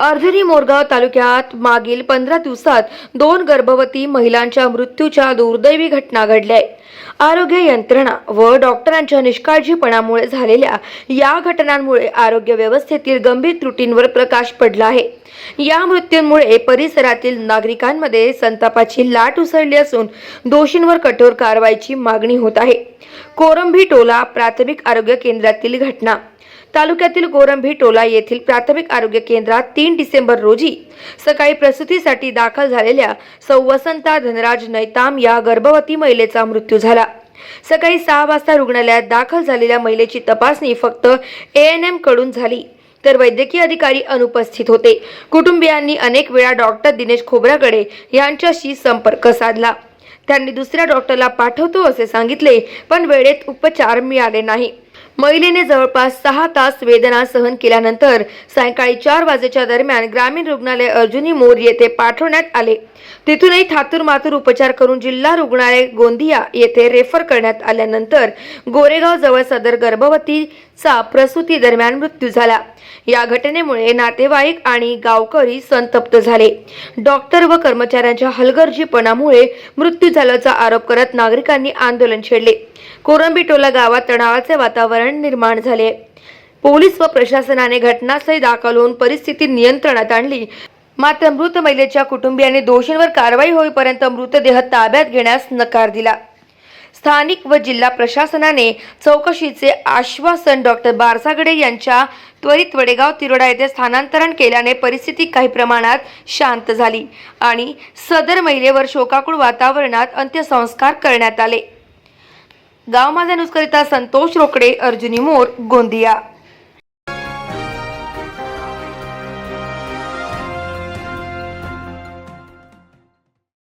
अर्धनी मोरगाव तालुक्यात मागील पंधरा दिवसात दोन गर्भवती महिलांच्या मृत्यूच्या दुर्दैवी घटना घडल्या आहेत. आरोग्य यंत्रणा व डॉक्टरांच्या निष्काळजीपणामुळे झालेल्या या घटनांमुळे आरोग्य व्यवस्थेतील गंभीर त्रुटींवर प्रकाश पडला आहे. या मृत्यूंमुळे परिसरातील नागरिकांमध्ये संतापाची लाट उसळली असून दोषींवर कठोर कारवाईची मागणी होत आहे. कोरंभी टोला प्राथमिक आरोग्य केंद्रातील घटना. तालुक्यातील गोरंभी टोला येथील प्राथमिक आरोग्य केंद्रात तीन डिसेंबर रोजी सकाळी प्रसूतीसाठी दाखल झालेल्या सौवसंता धनराज नैताम या गर्भवती महिलेचा मृत्यू झाला. सकाळी सहा वाजता रुग्णालयात दाखल झालेल्या महिलेची तपासणी फक्त ए एन एमकडून झाली. तर वैद्यकीय अधिकारी अनुपस्थित होते. कुटुंबियांनी अनेक वेळा डॉक्टर दिनेश खोबरागडे यांच्याशी संपर्क साधला. त्यांनी दुसऱ्या डॉक्टरला पाठवतो असे सांगितले पण वेळेत उपचार मिळाले नाही. महिलेने जवळपास सहा तास वेदना सहन केल्यानंतर सायंकाळी चार वाजेच्या दरम्यान ग्रामीण रुग्णालय अर्जुनी मोर येथे पाठवण्यात आले. तिथूनही थातूर मातूर उपचार करून जिल्हा रुग्णालय गोंदिया येथे रेफर करण्यात आल्यानंतर गोरेगाव जवळ सदर गर्भवती चा प्रसूती दरम्यान मृत्यू झाला. या घटनेमुळे नातेवाईक आणि गावकरी संतप्त झाले. डॉक्टर व कर्मचाऱ्यांच्या हलगर्जीपणामुळे मृत्यू झाल्याचा आरोप करत नागरिकांनी आंदोलन छेडले. कोरंबीटोला गावात तणावाचे वातावरण निर्माण झाले. पोलीस व प्रशासनाने घटनास्थळी दाखल होऊन परिस्थिती नियंत्रणात आणली. मात्र मृत महिलेच्या कुटुंबियांनी दोषींवर कारवाई होईपर्यंत मृतदेह ताब्यात घेण्यास नकार दिला. स्थानिक व जिल्हा प्रशासनाने चौकशीचे आश्वासन डॉक्टर बारसागडे यांच्या त्वरित वडेगाव तिरोडा येथे स्थानांतरण केल्याने परिस्थिती काही प्रमाणात शांत झाली आणि सदर महिलेवर शोकाकुळ वातावरणात अंत्यसंस्कार करण्यात आले. गाव माझा न्यूजकरिता संतोष रोकडे अर्जुनी मोर गोंदिया.